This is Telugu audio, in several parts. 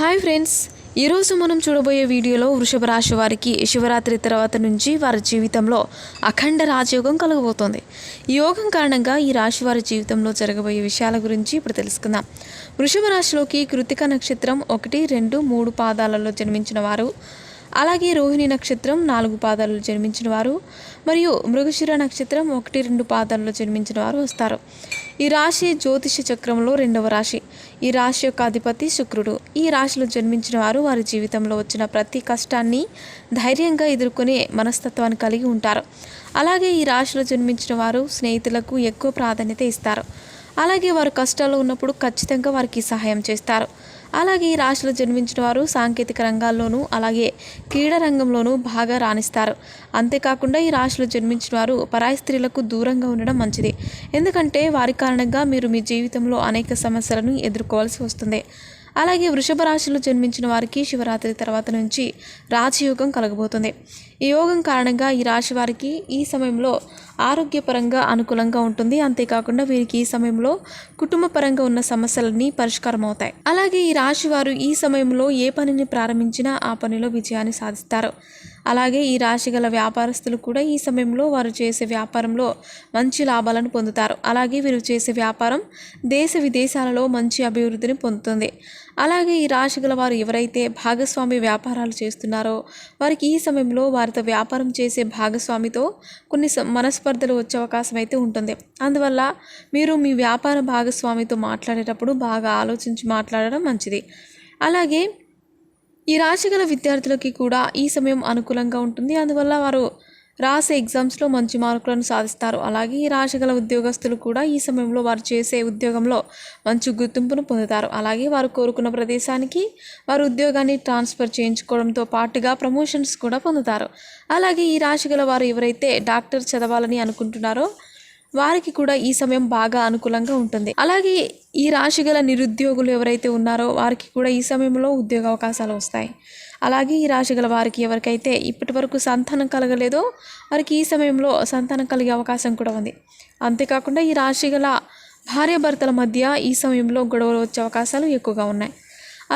హాయ్ ఫ్రెండ్స్ ఈరోజు మనం చూడబోయే వీడియోలో వృషభ రాశి వారికి శివరాత్రి తర్వాత నుంచి వారి జీవితంలో అఖండ రాజయోగం కలగబోతోంది. ఈ యోగం కారణంగా ఈ రాశి వారి జీవితంలో జరగబోయే విషయాల గురించి ఇప్పుడు తెలుసుకుందాం. వృషభ రాశిలోకి కృతిక నక్షత్రం ఒకటి రెండు మూడు పాదాలలో జన్మించిన వారు అలాగే రోహిణి నక్షత్రం నాలుగు పాదాలలో జన్మించిన వారు మరియు మృగశిర నక్షత్రం ఒకటి రెండు పాదాలలో జన్మించిన వారు వస్తారు. ఈ రాశి జ్యోతిష చక్రంలో రెండవ రాశి. ఈ రాశి యొక్క అధిపతి శుక్రుడు. ఈ రాశిలో జన్మించిన వారు వారి జీవితంలో వచ్చిన ప్రతి కష్టాన్ని ధైర్యంగా ఎదుర్కొనే మనస్తత్వాన్ని కలిగి ఉంటారు. అలాగే ఈ రాశిలో జన్మించిన వారు స్నేహితులకు ఎక్కువ ప్రాధాన్యత ఇస్తారు. అలాగే వారు కష్టాల్లో ఉన్నప్పుడు ఖచ్చితంగా వారికి సహాయం చేస్తారు. అలాగే ఈ రాశిలో జన్మించిన వారు సాంకేతిక రంగాల్లోనూ అలాగే క్రీడా రంగంలోనూ బాగా రాణిస్తారు. అంతేకాకుండా ఈ రాశిలో జన్మించిన వారు పరాయి స్త్రీలకు దూరంగా ఉండడం మంచిది. ఎందుకంటే వారి కారణంగా మీరు మీ జీవితంలో అనేక సమస్యలను ఎదుర్కోవాల్సి వస్తుంది. అలాగే వృషభ రాశిలో జన్మించిన వారికి శివరాత్రి తర్వాత నుంచి రాజయోగం కలగబోతుంది. ఈ యోగం కారణంగా ఈ రాశి వారికి ఈ సమయంలో ఆరోగ్యపరంగా అనుకూలంగా ఉంటుంది. అంతేకాకుండా వీరికి ఈ సమయంలో కుటుంబపరంగా ఉన్న సమస్యలన్నీ పరిష్కారం అవుతాయి అలాగే ఈ రాశి వారు ఈ సమయంలో ఏ పనిని ప్రారంభించినా ఆ పనిలో విజయాన్ని సాధిస్తారు. అలాగే ఈ రాశి గల వ్యాపారస్తులు కూడా ఈ సమయంలో వారు చేసే వ్యాపారంలో మంచి లాభాలను పొందుతారు. అలాగే వీరు చేసే వ్యాపారం దేశ విదేశాలలో మంచి అభివృద్ధిని పొందుతుంది. అలాగే ఈ రాశి గల వారు ఎవరైతే భాగస్వామి వ్యాపారాలు చేస్తున్నారో వారికి ఈ సమయంలో వారితో వ్యాపారం చేసే భాగస్వామితో కొన్ని మనస్పర్ధలు వచ్చే అవకాశం అయితే ఉంటుంది. అందువల్ల మీరు మీ వ్యాపార భాగస్వామితో మాట్లాడేటప్పుడు బాగా ఆలోచించి మాట్లాడడం మంచిది. అలాగే ఈ రాశి గల విద్యార్థులకి కూడా ఈ సమయం అనుకూలంగా ఉంటుంది. అందువల్ల వారు రాసే ఎగ్జామ్స్లో మంచి మార్కులను సాధిస్తారు. అలాగే ఈ రాశి గల ఉద్యోగస్తులు కూడా ఈ సమయంలో వారు చేసే ఉద్యోగంలో మంచి గుర్తింపును పొందుతారు. అలాగే వారు కోరుకున్న ప్రదేశానికి వారు ఉద్యోగాన్ని ట్రాన్స్ఫర్ చేయించుకోవడంతో పాటుగా ప్రమోషన్స్ కూడా పొందుతారు. అలాగే ఈ రాశి గల వారు ఎవరైతే డాక్టర్ చదవాలని అనుకుంటున్నారో వారికి కూడా ఈ సమయం బాగా అనుకూలంగా ఉంటుంది. అలాగే ఈ రాశి గల నిరుద్యోగులు ఎవరైతే ఉన్నారో వారికి కూడా ఈ సమయంలో ఉద్యోగ అవకాశాలు వస్తాయి. అలాగే ఈ రాశి గల వారికి ఎవరికైతే ఇప్పటి వరకు సంతానం కలగలేదో వారికి ఈ సమయంలో సంతానం కలిగే అవకాశం కూడా ఉంది. అంతేకాకుండా ఈ రాశి గల భార్యాభర్తల మధ్య ఈ సమయంలో గొడవలు వచ్చే అవకాశాలు ఎక్కువగా ఉన్నాయి.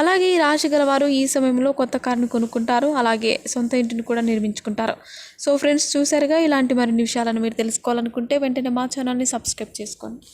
అలాగే ఈ రాశి గలవారు ఈ సమయంలో కొత్త కారును కొనుక్కుంటారు. అలాగే సొంత ఇంటిని కూడా నిర్మించుకుంటారు. సో ఫ్రెండ్స్ చూసారుగా ఇలాంటి మరిన్ని విషయాలను మీరు తెలుసుకోవాలనుకుంటే వెంటనే మా ఛానల్ని సబ్స్క్రైబ్ చేసుకోండి.